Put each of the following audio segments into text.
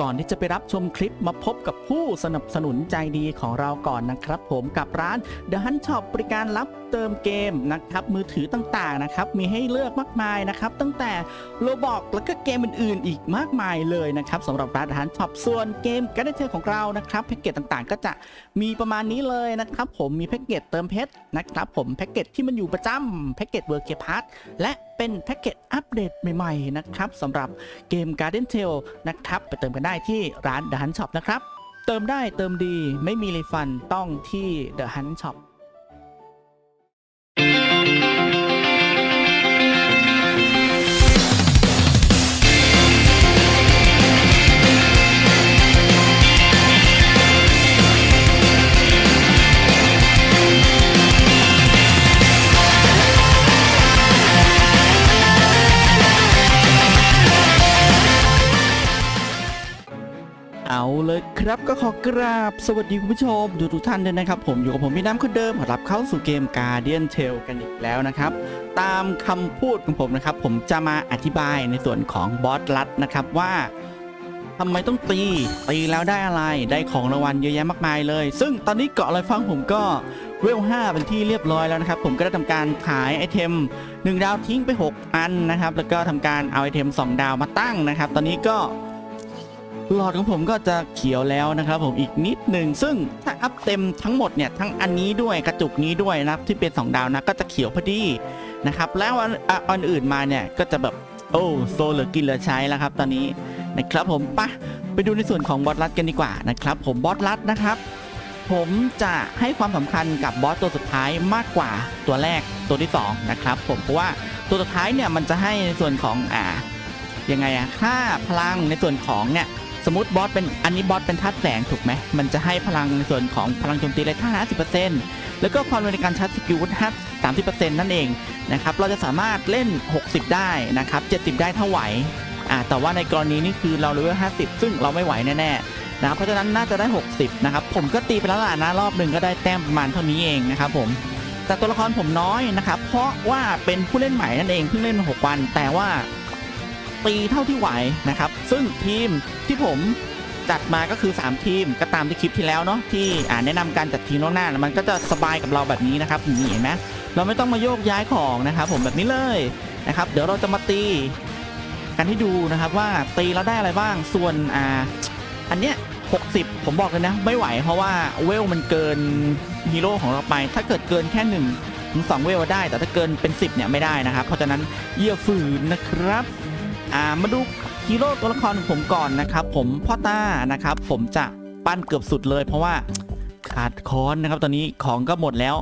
ก่อนที่จะไปรับชมคลิปมาพบกับผู้สนับสนุนใจดีของเราก่อนนะครับ ผมกับร้าน The Hunt Shop บริการรับเติมเกมนะครับมือถือต่างๆนะครับมีให้เลือกมากมายนะครับตั้งแต่โลบอกแล้วก็เกมอื่นๆ อีกมากมายเลยนะครับสำหรับร้าน The Hunt Shop ส่วนเกมการ์ดเทลของเรานะครับแพ็กเกจต่างๆ ก็จะมีประมาณนี้เลยนะครับผมมีแพ็กเกจเติมเพชรนะครับผมแพ็กเกจที่มันอยู่ประจำแพ็กเกจเวอร์เกพาร์ทและ เป็นแพ็กเกจอัปเดตใหม่ๆนะครับสำหรับเกม Garden Tale นะครับ ไปเติมกันได้ที่ร้าน The Hunt Shop นะครับ เติมได้เติมดีไม่มีรีฟันต้องที่ The Hunt Shop ราบ สวัสดีคุณผู้ชมทุกทุกท่านด้วยนะครับ ผมอยู่กับผมพี่น้ำคนเดิมขอรับเข้าสู่เกม Guardian Tale กันอีกแล้วนะครับ ตามคำพูดของผมนะครับ ผมจะมาอธิบายในส่วนของบอสลัดนะครับว่าทำไมต้องตี ตีแล้วได้อะไรได้ของรางวัลเยอะแยะมากมายเลย ซึ่งตอนนี้เกาะอะไรฟังผมก็เวล5เป็นที่เรียบร้อยแล้วนะครับ ผมก็ได้ทำการขายไอเทม 1 ดาวทิ้งไป 6 อันนะครับ แล้วก็ทำการเอาไอเทม 2 ดาวมาตั้งนะครับ ตอนนี้ก็ หลอดของผมก็จะเขียวแล้วนะครับผมอีกนิดหนึ่งซึ่งถ้าอัพเต็มทั้งหมดเนี่ยทั้งอันนี้ด้วยกระจุกนี้ด้วยนะครับที่เป็น 2 ดาวนะก็จะเขียวพอดีนะครับแล้วอันอนอื่นมาเนี่ยก็จะแบบโอ้โซเหลือกินเหลือใช้แล้วครับ ตอนนี้นะครับผมปะไปดูในส่วนของบอสลัดกันดีกว่านะครับผมบอสลัดนะครับผมจะให้ความสำคัญกับบอสตัวสุดท้ายมากกว่าตัวแรกตัวที่สองนะครับผมเพราะว่าตัวสุดท้ายเนี่ยมันจะให้ในส่วนของอ่ายังไงอะค่าพลังในส่วนของเนี่ย สมมติบอสเป็นอันนี้บอสเป็นธาตุแสงถูกไหมมันจะให้พลังในส่วนของพลังโจมตีเลยท่า50%แล้วก็ความเร็วในการชาร์จสกิลวุฒิห้า30%นั่นเองนะครับเราจะสามารถเล่น 60 ได้นะครับ70 ได้ถ้าไหวอ่าแต่ว่าในกรณีนี้คือเราเลเวล50 ซึ่งเราไม่ไหวแน่ๆนะเพราะฉะนั้นน่าจะได้ 60 นะครับ ผมก็ตีไปแล้วล่ะนะรอบหนึ่งก็ได้แต้มประมาณเท่านี้เองนะครับผมแต่ตัวละครผมน้อยนะครับ เพราะว่าเป็นผู้เล่นใหม่นั่นเองเพิ่งเล่นมา6วัน แต่ว่า ตีเท่าที่ไหวนะครับ ซึ่งทีมที่ผมจัดมาก็คือ 3 ทีมก็ตามที่คลิปที่แล้วเนาะที่อ่าแนะนำการจัดทีมล่วงหน้ามันก็จะสบายกับเราแบบนี้นะครับนี่เห็นไหมเราไม่ต้องมาโยกย้ายของนะครับผมแบบนี้เลยนะครับเดี๋ยวเราจะมาตีกันให้ดูนะครับว่าตีแล้วได้อะไรบ้างส่วนอ่าอันเนี้ย60 ผมบอกเลยนะ ไม่ไหวเพราะว่าเวลมันเกินฮีโร่ของเราไป ถ้าเกิดเกินแค่1ถึง2เวลได้ แต่ถ้าเกินเป็น 10เนี่ยไม่ได้นะครับ เพราะฉะนั้นเยี่ยฝืนนะครับ อ่ามาดูฮีโร่ตัวละครของผมก่อนนะครับ ผมพ่อต้านะครับ ผมจะปั้นเกือบสุดเลย เพราะว่าขาดค้อนนะครับ ตอนนี้ของก็หมดแล้ว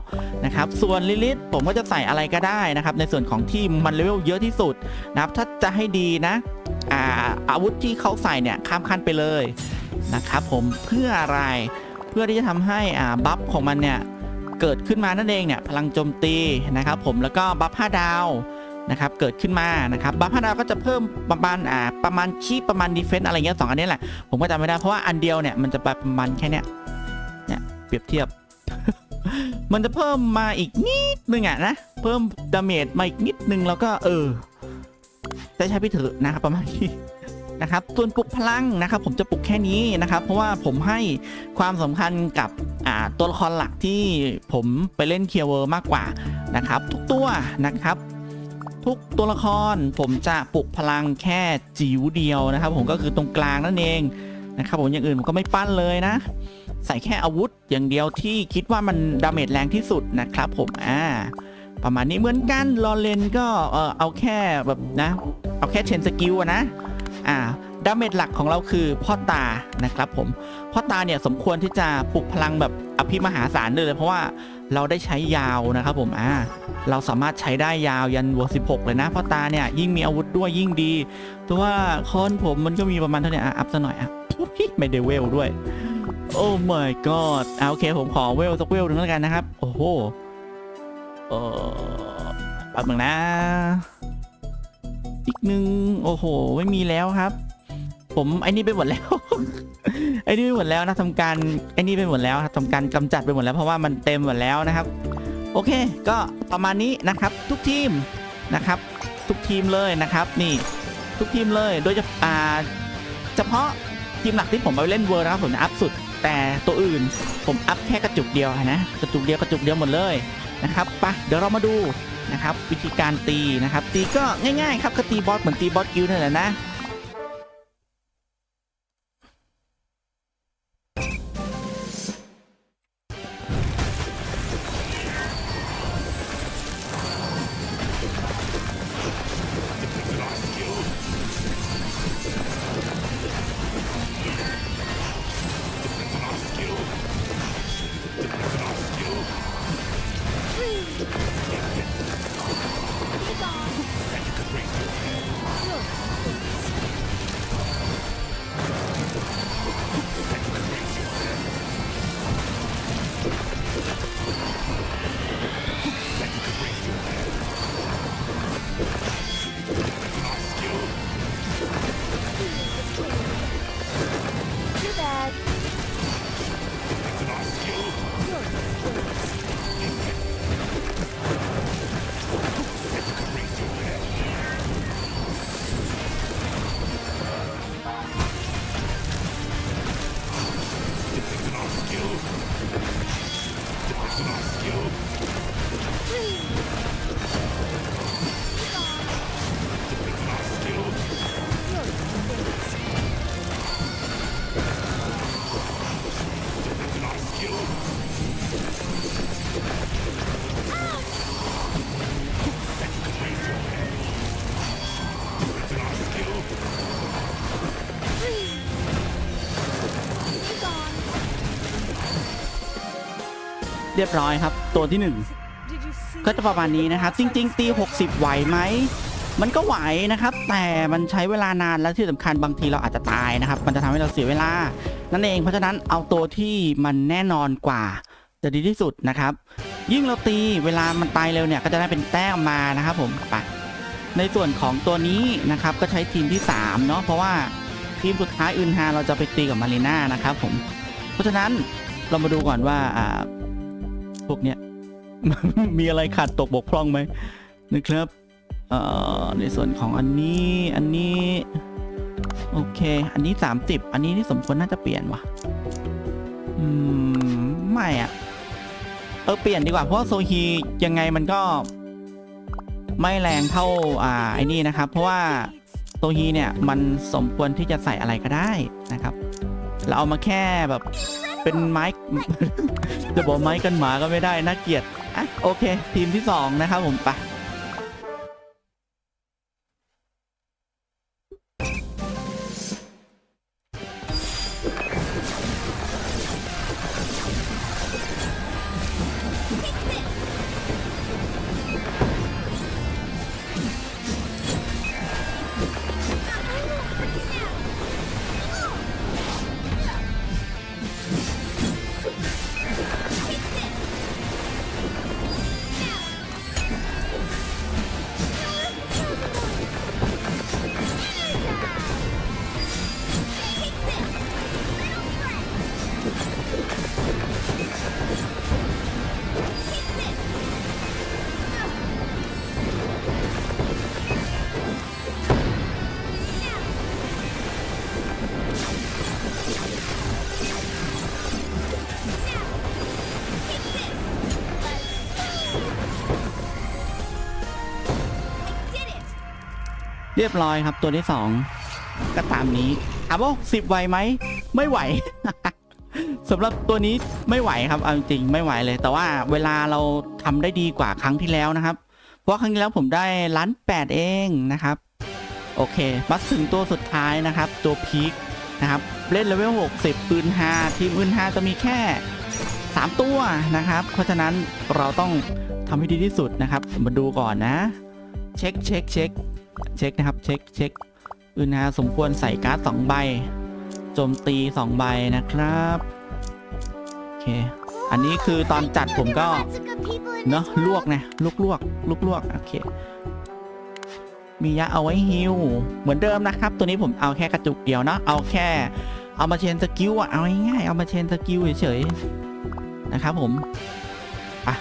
นะครับ ส่วนลิลิทผมก็จะใส่อะไรก็ได้นะครับ ในส่วนของที่มันเลเวลเยอะที่สุดนะครับ ถ้าจะให้ดีนะอ่าอาวุธที่เขาใส่เนี่ยข้ามขั้นไปเลยนะครับผมเพื่ออะไรเพื่อที่จะทำให้อ่าบัฟของมันเนี่ยเกิดขึ้นมานั่นเองเนี่ยพลังโจมตีนะครับ ผมแล้วก็บัฟ5ดาว นะครับเกิดขึ้นมานะครับบัฟพาดาวก็จะเพิ่มประมาณอ่าประมาณคีประมาณดีเฟนต์อะไรเงี้ยสองอันนี้แหละ ผมก็จำไม่ได้เพราะว่าอันเดียวเนี่ยมันจะไปประมาณแค่เนี้ยเนี่ยเปรียบเทียบ มันจะเพิ่มมาอีกนิดนึงอะนะเพิ่มดาเมจมาอีกนิดนึงแล้วก็เออใช้ใช้ไปเถอะนะครับประมาณนี้นะครับส่วนปลุกพลังนะครับ ผมจะปลุกแค่นี้นะครับ เพราะว่าผมให้ความสำคัญกับตัวละครหลักที่ผมไปเล่นเคียร์เวอร์มากกว่านะครับ ทุกตัวนะครับ ทุกตัวละครผมจะปลุกพลังแค่จิ๋วเดียวนะครับ ผมก็คือตรงกลางนั่นเองนะครับผมอย่างอื่นผมก็ไม่ปั้นเลยนะ ใส่แค่อาวุธอย่างเดียวที่คิดว่ามันดาเมจแรงที่สุดนะครับ ผมอ่าประมาณนี้เหมือนกันลอเลนก็เออเอาแค่แบบนะ เอาแค่เชนสกิลนะอ่าดาเมจหลักของเราคือพ่อตานะครับผมพ่อตาเนี่ยสมควรที่จะปลุกพลังแบบอภิมหาศาลเลยเพราะว่า เราได้ใช้ยาวนะครับผมอ่าเราสามารถใช้ได้ยาวยันวัว16 เลยนะเพราะตาเนี่ยยิ่งมีอาวุธด้วยยิ่งดีแต่ว่าคอนผมมันก็มีประมาณเท่านี้อะอัพซะหน่อยอะไม่ได้เวลด้วย โอ้ my god อะโอเคผมขอเวลสักเวลหนึ่งแล้วกันนะครับ โอ้โหเออแป๊บหนึงนะ อีกหนึ่งโอ้โห ไม่มีแล้วครับ ผมไอ้นี่ไปหมดแล้ว ไอ้นี่ไปหมดแล้วนะทำการไอ้นี่ไปหมดแล้วครับทำการกำจัดไปหมดแล้วเพราะว่ามันเต็มหมดแล้วนะครับ โอเค ก็ประมาณนี้นะครับ ทุกทีมนะครับ ทุกทีมเลยนะครับนี่ทุกทีมเลยโดยจะอ่าเฉพาะทีมหลักที่ผมเอาไปเล่นเวอร์นะครับผมอัพสุด แต่ตัวอื่นผมอัพแค่กระจุกเดียวนะกระจุกเดียวกระจุกเดียวหมดเลยนะครับไปะเดี๋ยวเรามาดูนะครับวิธีการตีนะครับตีก็ง่ายๆครับก็ตีบอสเหมือนตีบอสกิลนั่นแหละนะ เรียบร้อยครับ ตัวที่หนึ่ง Did you see ก็จะประมาณนี้นะครับ จริง ๆ ตี 60 ไหวไหม มันก็ไหวนะครับ แต่มันใช้เวลานานและที่สำคัญบางทีเราอาจจะตายนะครับ มันจะทำให้เราเสียเวลา นั่นเองเพราะฉะนั้นเอาตัวที่มันแน่นอนกว่าจะดีที่สุดนะครับ ยิ่งเราตีเวลามันตายเร็วเนี่ยก็จะได้เป็นแต้มมานะครับผมไปในส่วนของตัวนี้นะครับก็ใช้ทีมที่3เนาะเพราะว่าทีมสุดท้ายอื่นฮาเราจะไปตีกับมารีน่านะครับผมเพราะฉะนั้นเรามาดูก่อนว่า พวกเนี้ย มีอะไรขาดตกบกพร่องไหมนะครับเอ่อในส่วนของอันนี้อันนี้ โอเค อันนี้ 30 อันนี้นี่สมควรน่าจะเปลี่ยนว่ะอืมไม่อะเออเปลี่ยนดีกว่าเพราะว่าโซฮียังไงมันก็ ไม่แรงเท่าอ่าไอ้นี่นะครับ เพราะว่าโซฮีเนี่ยมันสมควรที่จะใส่อะไรก็ได้นะครับเราเอามาแค่แบบ เป็นไม้ จะบอกไม้กันหมาก็ไม่ได้น่าเกลียดอะโอเค ทีมที่สองนะครับผมไป เรียบร้อยครับตัวที่สองก็ตามนี้ถามว่าสิบไหวไหมไม่ไหวสำหรับตัวนี้ไม่ไหวครับเอาจริงไม่ไหวเลย แต่ว่าเวลาเราทำได้ดีกว่าครั้งที่แล้วนะครับ เพราะครั้งที่แล้วผมได้ล้านแปดเองนะครับ โอเคมาถึงตัวสุดท้ายนะครับ ตัวพีคนะครับเล่นเลเวล60 ปืน5ทีมปืน5จะมีแค่ 3 ตัวนะครับ เพราะฉะนั้นเราต้องทำให้ดีที่สุดนะครับ มาดูก่อนนะ เช็คเช็คเช็ค เช็คนะครับ เช็คเช็คปืน5สมควรใส่การ์ดสองใบโจมตี2ใบนะครับโอเคอันนี้คือตอนจัดผมก็เนาะลวกนะลวกลวกลวกลวกโอเคมียาเอาไว้ฮิวเหมือนเดิมนะครับ ตัวนี้ผมเอาแค่กระจุกเดียวเนาะเอาแค่ เอามาเชนสกิลอะเอาง่ายๆเอามาเชนสกิลเฉยๆนะครับผมอะ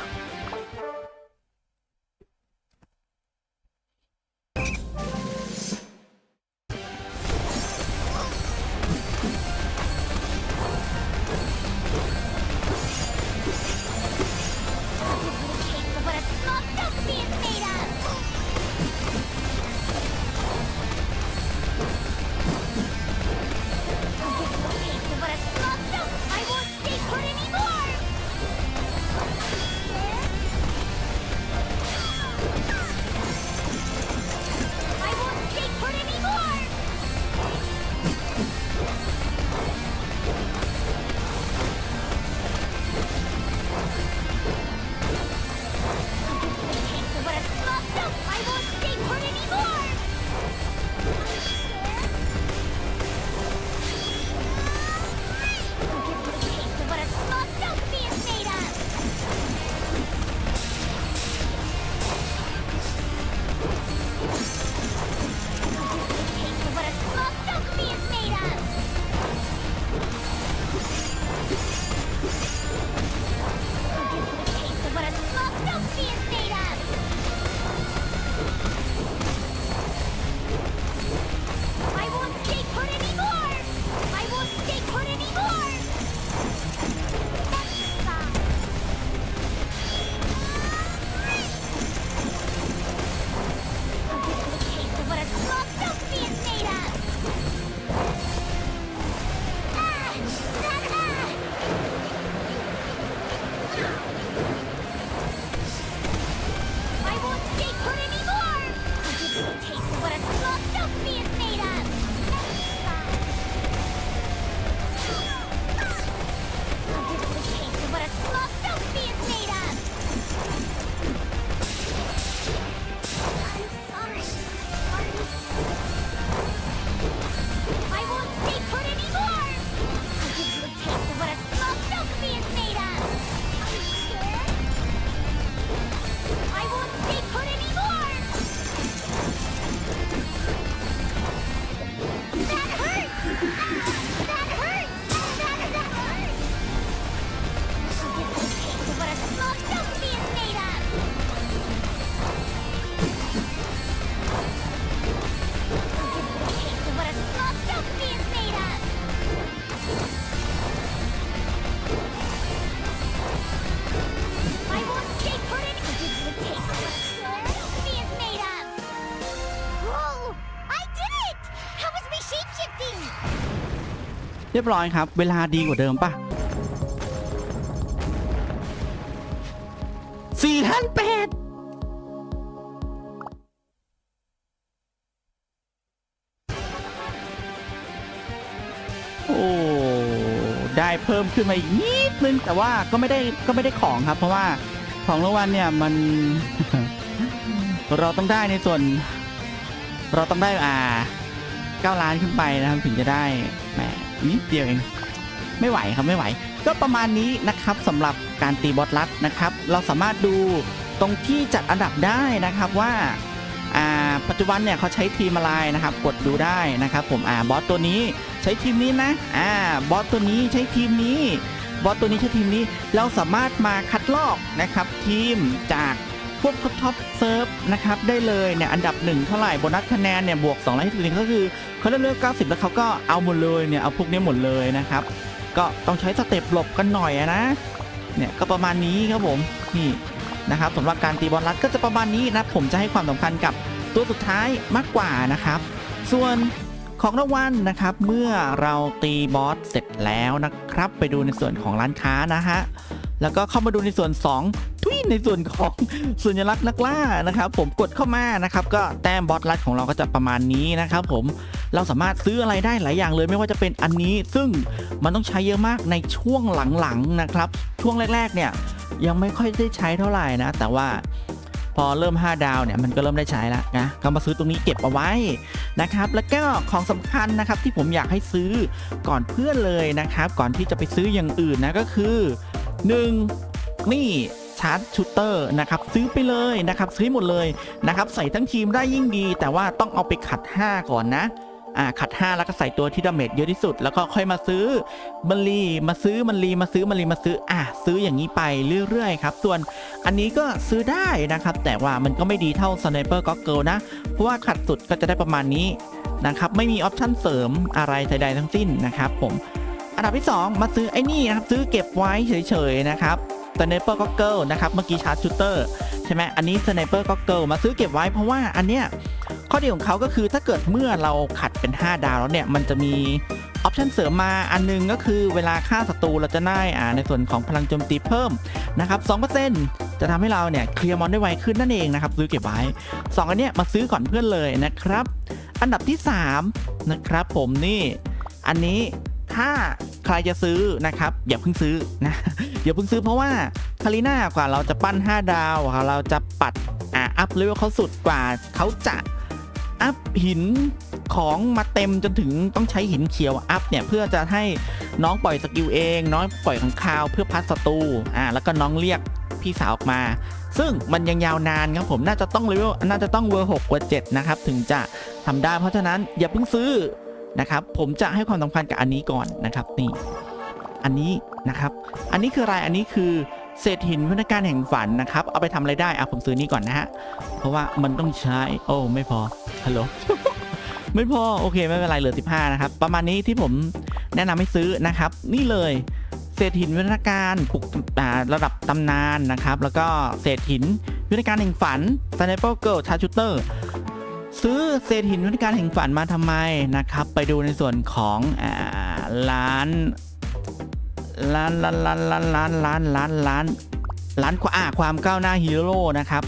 เรียบร้อยครับ เวลาดีกว่าเดิมปะสี่ท่านแปดโอ้ได้เพิ่มขึ้นมาอีกนิดนึง แต่ว่าก็ไม่ได้ก็ไม่ได้ของครับ เพราะว่าของรางวัลเนี่ยมัน เราต้องได้ในส่วน เราต้องได้อ่า9ล้านขึ้นไปนะครับ ถึงจะได้แหม นิดเดียวเองไม่ไหวครับไม่ไหว ก็ประมาณนี้นะครับสำหรับการตีบอสลัดนะครับ เราสามารถดูตรงที่จัดอันดับได้นะครับว่าอ่าปัจจุบันเนี่ยเขาใช้ทีมอะไรนะครับ กดดูได้นะครับผมอ่าบอสตัวนี้ใช้ทีมนี้นะอ่าบอสตัวนี้ใช้ทีมนี้ บอสตัวนี้ใช้ทีมนี้ เราสามารถมาคัดลอกนะครับทีมจาก พวกท็อปเซิร์ฟนะครับได้เลยเนี่ยอันดับหนึ่งเท่าไหร่โบนัสคะแนนเนี่ยบวก2 0 0ก็คือเขาได้เลือก90แล้วเขาก็เอาหมดเลยเนี่ยเอาพวกนี้หมดเลยนะครับ ก็ต้องใช้สเต็ปหลบกันหน่อยนะเนี่ยก็ประมาณนี้ครับผมนี่นะครับสำหรับการตีบอลลัดก็จะประมาณนี้นะผมจะให้ความสำคัญกับตัวสุดท้ายมากกว่านะครับ ส่วนของรางวัลนะครับ เมื่อเราตีบอสเสร็จแล้วนะครับ ไปดูในส่วนของร้านค้านะฮะ แล้วก็เข้ามาดูในส่วน 2 ทุยในส่วนของสัญลักษณ์นักล่านะครับ ผมกดเข้ามานะครับ ก็แต้มบอสลัดของเราก็จะประมาณนี้นะครับผมเราสามารถซื้ออะไรได้หลายอย่างเลยไม่ว่าจะเป็นอันนี้ ซึ่งมันต้องใช้เยอะมากในช่วงหลังๆนะครับ ช่วงแรกๆเนี่ยยังไม่ค่อยได้ใช้เท่าไหร่นะ แต่ว่าพอเริ่ม 5 ดาวเนี่ยมันก็เริ่มได้ใช้แล้วนะก็มาซื้อตรงนี้เก็บเอาไว้นะครับ แล้วก็ของสำคัญนะครับที่ผมอยากให้ซื้อก่อนเพื่อนเลยนะครับ ก่อนที่จะไปซื้ออย่างอื่นนะก็คือ 1. นี่ชาร์จชูเตอร์นะครับซื้อไปเลยนะครับซื้อหมดเลยนะครับใส่ทั้งทีมได้ยิ่งดี แต่ว่าต้องเอาไปขัด 5 ก่อนนะอ่าขัด 5 แล้วก็ใส่ตัวที่ดาเมจเยอะที่สุด แล้วก็ค่อยมาซื้อมันรีมาซื้อมันรีมาซื้อมันรีมาซื้ออะซื้ออย่างนี้ไปเรื่อยๆครับ ส่วนอันนี้ก็ซื้อได้นะครับ แต่ว่ามันก็ไม่ดีเท่า Sniper g o g g l e นะ เพราะว่าขัดสุดก็จะได้ประมาณนี้นะครับ ไม่มีออปชั่นเสริมอะไรใดๆทั้งสิ้นนะครับผม อันดับที่ 2 มาซื้อไอ้นี่นะครับซื้อเก็บไว้เฉยๆนะครับ Sniper g o g g l e นะครับเมื่อกี้ชาร์จชูเตอร์ใช่ไหมอันนี้ Sniper g o g g l e มาซื้อเก็บไว้เพราะว่าอันเนี้ยข้อดีของเขาก็คือถ้าเกิดเมื่อเราขัดเป็น 5 ดาวแล้วเนี่ยมันจะมีออปชันเสริมมาอันนึงก็คือเวลาฆ่าศัตรูเราจะได้อ่าในส่วนของพลังโจมตีเพิ่มนะครับ 2%จะทำให้เราเนี่ยเคลียร์มอนได้ไวขึ้นนั่นเองนะครับซื้อเก็บไว้ 2 อันเนี้ยมาซื้อก่อนเพื่อนเลยนะครับ อันดับที่ 3 นะครับผมนี่อันนี้ ถ้าใครจะซื้อนะครับ อย่าเพิ่งซื้อนะอย่าเพิ่งซื้อเพราะว่าคาริน่ากว่าเราจะปั้น 5 ดาวเราจะปัดอ่าอัพเลเวลเขาสุดกว่าเขาจะอัพหินของมาเต็มจนถึงต้องใช้หินเขียวอัพเนี่ย เพื่อจะให้น้องปล่อยสกิลเอง น้องปล่อยขังคาวเพื่อพัดศัตรูอ่าแล้วก็น้องเรียกพี่สาวออกมา ซึ่งมันยังยาวนานครับผมน่าจะต้องเลเวลน่าจะต้องเวอร์หกเวอร์เจ็ดนะครับ ถึงจะทำได้เพราะฉะนั้นอย่าเพิ่งซื้อ นะครับ ผมจะให้ความสำคัญกับอันนี้ก่อนนะครับนี่อันนี้นะครับ อันนี้คืออะไรอันนี้คือเศษหินพนักการแห่งฝันนะครับ เอาไปทำอะไรได้อะผมซื้อนี่ก่อนนะฮะ เพราะว่ามันต้องใช้ โอ้ไม่พอ ฮัลโหล ไม่พอ โอเค ไม่เป็นไร เหลือ 15 นะครับ ประมาณนี้ที่ผมแนะนำให้ซื้อนะครับ นี่เลย เศษหินวิทยาการปลุกระดับตำนานนะครับ แล้วก็เศษหินวิทยาการแห่งฝัน s n i p e r Girl c h a r g e r ซื้อเศษหินวิทยาการแห่งฝันมาทำไมนะครับ ไปดูในส่วนของอร้านร้านร้านร้านร้านร้านร้านร้านร้านร้านอ่าความก้าวหน้าฮีโร่นะครับ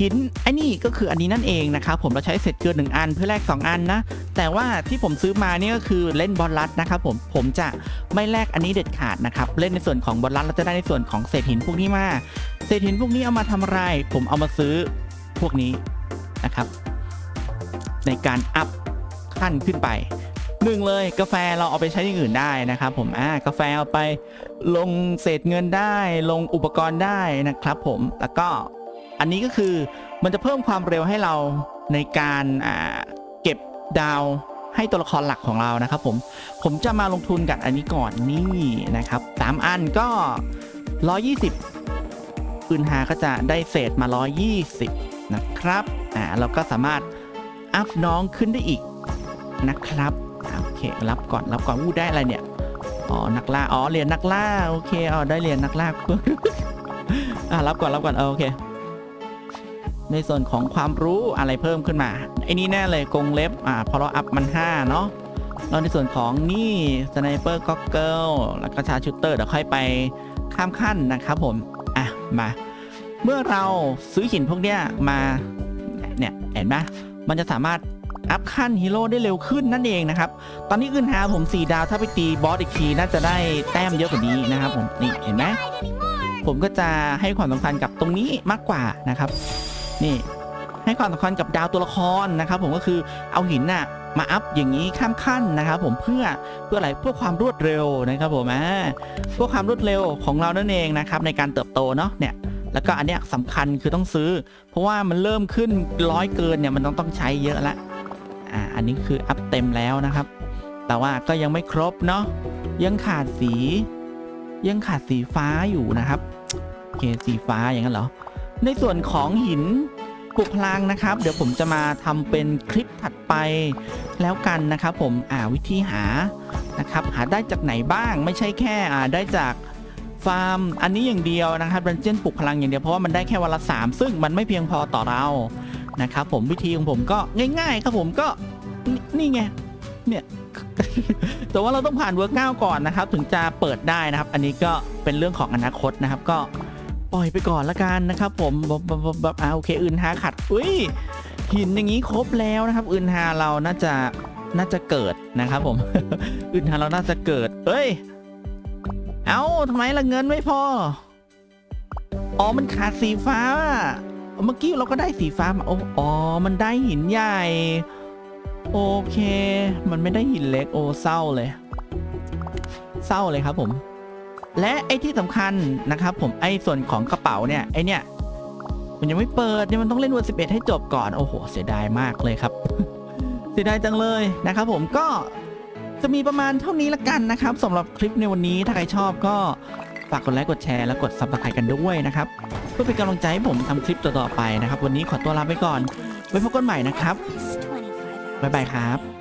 หินไอ้นี่ก็คืออันนี้นั่นเองนะครับผมเราใช้เศษเกลือหนึ่งอันเพื่อแลก2 อันนะ แต่ว่าที่ผมซื้อมาเนี่ยก็คือเล่นบอลลัดนะครับผมผมจะไม่แลกอันนี้เด็ดขาดนะครับเล่นในส่วนของบอลลัดเราจะได้ในส่วนของเศษหินพวกนี้มา เศษหินพวกนี้เอามาทำอะไร ผมเอามาซื้อพวกนี้นะครับ ในการอัพขั้นขึ้นไปหนึ่งเลยกาแฟเราเอาไปใช้อย่างอื่นได้นะครับผมอ่ากาแฟเอาไปลงเศษเงินได้ ลงอุปกรณ์ได้นะครับผมแล้วก็อันนี้ก็คือมันจะเพิ่มความเร็วให้เราในการอ่าเก็บดาวให้ตัวละครหลักของเรานะครับผมผมจะมาลงทุนกับอันนี้ก่อนนี่นะครับสามอันก็ 120ปืนหาก็จะได้เศษมา 120 นะครับอ่าเราก็สามารถ อัพน้องขึ้นได้อีกนะครับโอเครับก่อนรับก่อนอู้ได้อะไรเนี่ยอ๋อนักล่าอ๋อเหรียญนักล่าโอเคอ๋อได้เหรียญนักล่าอ่ารับก่อนรับก่อนเออโอเค ในส่วนของความรู้อะไรเพิ่มขึ้นมาไอ้นี่แน่เลยกรงเล็บอ่าพอเราอัพมัน5เนาะเราในส่วนของนี่สไนเปอร์ก็เกิลแล้วก็ชาชูตเตอร์เดี๋ยวค่อยไปข้ามขั้นนะครับผมอะมา เมื่อเราซื้อหินพวกเนี้ยมาเนี่ยเห็นไหม มันจะสามารถอัพขั้นฮีโร่ได้เร็วขึ้นนั่นเองนะครับ ตอนนี้อื่นหาผม 4 ดาวถ้าไปตีบอสอีกทีน่าจะได้แต้มเยอะกว่านี้นะครับผมนี่เห็นไหมผมก็จะให้ความสำคัญกับตรงนี้มากกว่านะครับ นี่ให้ความสำคัญกับดาวตัวละครนะครับ ผมก็คือเอาหินน่ะมาอัพอย่างนี้ข้ามขั้นนะครับผมเพื่อเพื่ออะไรเพื่อความรวดเร็วนะครับผมอ่าเพื่อความรวดเร็วของเรานั่นเองนะครับในการเติบโตเนาะเนี่ย แล้วก็อันเนี้ยสำคัญคือต้องซื้อ เพราะว่ามันเริ่มขึ้นร้อยเกินเนี่ยมันต้องต้องใช้เยอะละอ่าอันนี้คืออัพเต็มแล้วนะครับ แต่ว่าก็ยังไม่ครบเนาะยังขาดสี ยังขาดสีฟ้าอยู่นะครับโอเคสีฟ้าอย่างนั้นเหรอในส่วนของหินปลุกพลังนะครับ เดี๋ยวผมจะมาทำเป็นคลิปถัดไปแล้วกันนะครับ ผมอ่าวิธีหานะครับ หาได้จากไหนบ้างไม่ใช่แค่อ่าได้จาก ฟาร์ม อันนี้อย่างเดียวนะครับดันเจียนปลุกพลังอย่างเดียวเพราะว่ามันได้แค่วันละสามซึ่งมันไม่เพียงพอต่อเรานะครับผมวิธีของผมก็ง่าย ๆ ครับผมก็นี่ไงเนี่ยแต่ว่าเราต้องผ่านเวิร์กเก้าก่อนนะครับ ถึงจะเปิดได้นะครับ อันนี้ก็เป็นเรื่องของอนาคตนะครับ ก็ปล่อยไปก่อนละกันนะครับ ผมแบบแบบแบบแบบอ่าโอเคอื่นหาขัดอุ้ยหินอย่างนี้ครบแล้วนะครับ อื่นหาเราน่าจะน่าจะเกิดนะครับ ผม อื่นหาเราน่าจะเกิด เอ้ย เอ้าทำไมละเงินไม่พอ อ๋อ มันขาดสีฟ้า เมื่อกี้เราก็ได้สีฟ้ามาโอ้อ๋อ มันได้หินใหญ่ โอเค มันไม่ได้หินเล็ก โอ้เศร้าเลย เศร้าเลยครับผม และไอ้ที่สำคัญนะครับผม ไอ้ส่วนของกระเป๋าเนี่ย ไอ้เนี่ย มันยังไม่เปิดเนี่ยมันต้องเล่นวัน11ให้จบก่อน โอ้โห เสียดายมากเลยครับ เสียดายจังเลยนะครับผม ก็ จะมีประมาณเท่านี้ละกันนะครับสำหรับคลิปในวันนี้ถ้าใครชอบก็ฝากกดไลค์กดแชร์และกดซับสไครต์กันด้วยนะครับเพื่อเป็นกำลังใจให้ผมทำคลิปต่อๆไปนะครับ วันนี้ขอตัวลาไปก่อนไว้พบกันใหม่นะครับบ๊ายบายครับ